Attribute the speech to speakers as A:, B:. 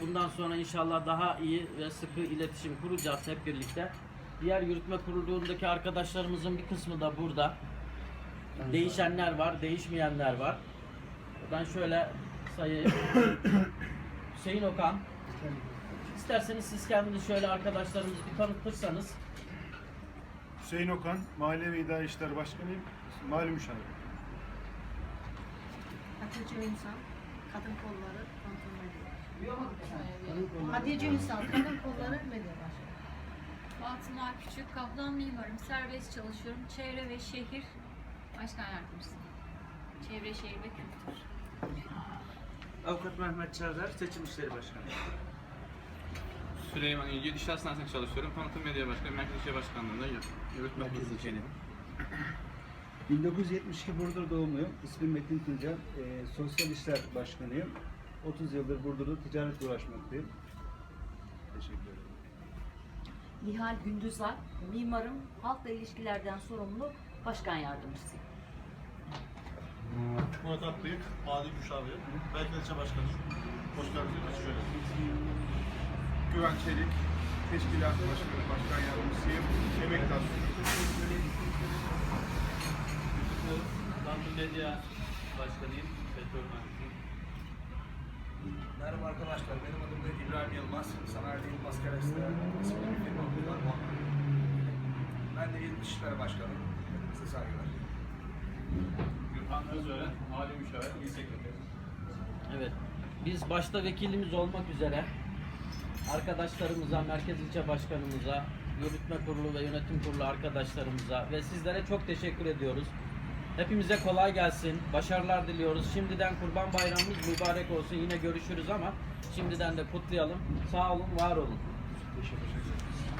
A: bundan sonra inşallah daha iyi ve sıkı iletişim kuracağız hep birlikte. Diğer yürütme kurulundaki arkadaşlarımızın bir kısmı da burada. Değişenler var, değişmeyenler var. Ben şöyle sayayım. Hüseyin Okan. İsterseniz siz kendiniz şöyle arkadaşlarımızı bir tanıtırsanız.
B: Hüseyin Okan, Mahalle ve İdari İşler Başkanıyım. Mali Müşavir.
C: Hatice Ünsal, Kadın Kolları Kontrol Medya. Hatice Ünsal, Kadın Kolları Medya Başkanı.
D: Fatıma Küçük, Kaplan Mimarım, serbest çalışıyorum. Çevre ve Şehir Başkan Yardımcısı. Çevre, Şehir ve Kültür.
E: Avukat Mehmet Çağlar, Seçim İşleri Başkanı.
F: Süleyman İlgin, İş Hastanesi'nde çalışıyorum. Tanıtım Medya Başkanı, Merkez İşe Başkanlığı'nda yürütme kurulu.
G: 1972 Burdur doğumluyum. İsmim Metin Tunca. Ee, Sosyal İşler Başkanıyım. 30 yıldır Burdur'da ticaretle uğraşmaktayım. Teşekkür ederim.
H: Nihal Gündüzar, mimarım, halkla ilişkilerden sorumlu başkan yardımcısıyım.
I: Murat Akbıyık, Mali Müşavir, Merkez İlçe Başkanı. Hoş geldiniz. Şöyle.
B: Güven Çelik, Teşkilat Başkanı, Başkan Yardımcısıyım. Emektar.
A: Medya Başkanıyım. Petrol Mühendisiyim.
J: Merhaba arkadaşlar, benim adım da İbrahim Yılmaz. Sanayi Yılmaz Kereste isimli bir firmamız var. Ben de İl İşleri Başkanıyım. Hepinize saygılar.
F: Gürhan Özören, Mali Müşavir, İl Sekreteri.
A: Evet. Biz başta vekilimiz olmak üzere arkadaşlarımıza, Merkez İlçe Başkanımıza, Yürütme Kurulu ve Yönetim Kurulu arkadaşlarımıza ve sizlere çok teşekkür ediyoruz. Hepimize kolay gelsin, başarılar diliyoruz. Şimdiden Kurban Bayramımız mübarek olsun. Yine görüşürüz ama şimdiden de kutlayalım. Sağ olun, var olun.
B: Teşekkür ederim.